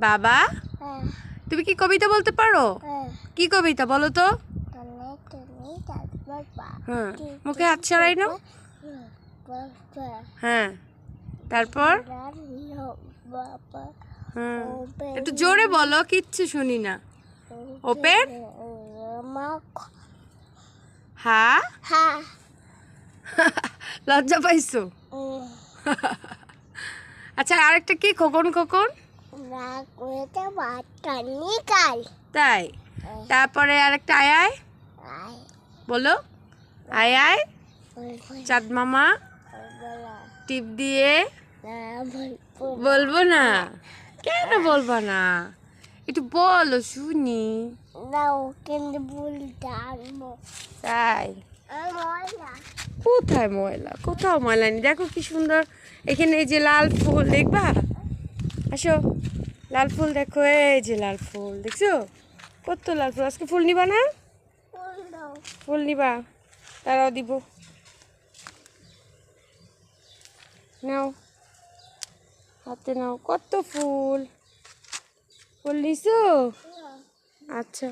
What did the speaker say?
বাবা? হ্যাঁ। তুমি কি কবিতা বলতে পারো? হ্যাঁ। কি কবিতা বলো তো? হ্যাঁ। মুখে হাত ছাড়াই নাও। বাবা হ্যাঁ। তারপর? হ্যাঁ। একটু জোরে বলো কিচ্ছু শুনি না। ওপেন মাক হা? হা। লজ্জা পাইছো? আচ্ছা আরেকটা কি? খোকন খোকন? না নিকাল তাই? তারপরে আরেকটা আয় আয়। বলো। আয় আয়। চাঁদ মামা টিপ দিয়ে। বলব না। কেন বলব না? একটু বলো শুনি। না বলতে তাই? কোথায় ময়লা? কোথাও ময়লা নেই। দেখো কি সুন্দর। এখানে এই যে লাল ফুল দেখবা? আসো। লাল ফুল দেখো এই যে লাল ফুল দেখছ? কত লাল ফুল আজকে ফুল নিবা না? ফুল নিবা তারাও দিব। নাও হাতে নাও কত ফুল। ফুল নিছো? আচ্ছা।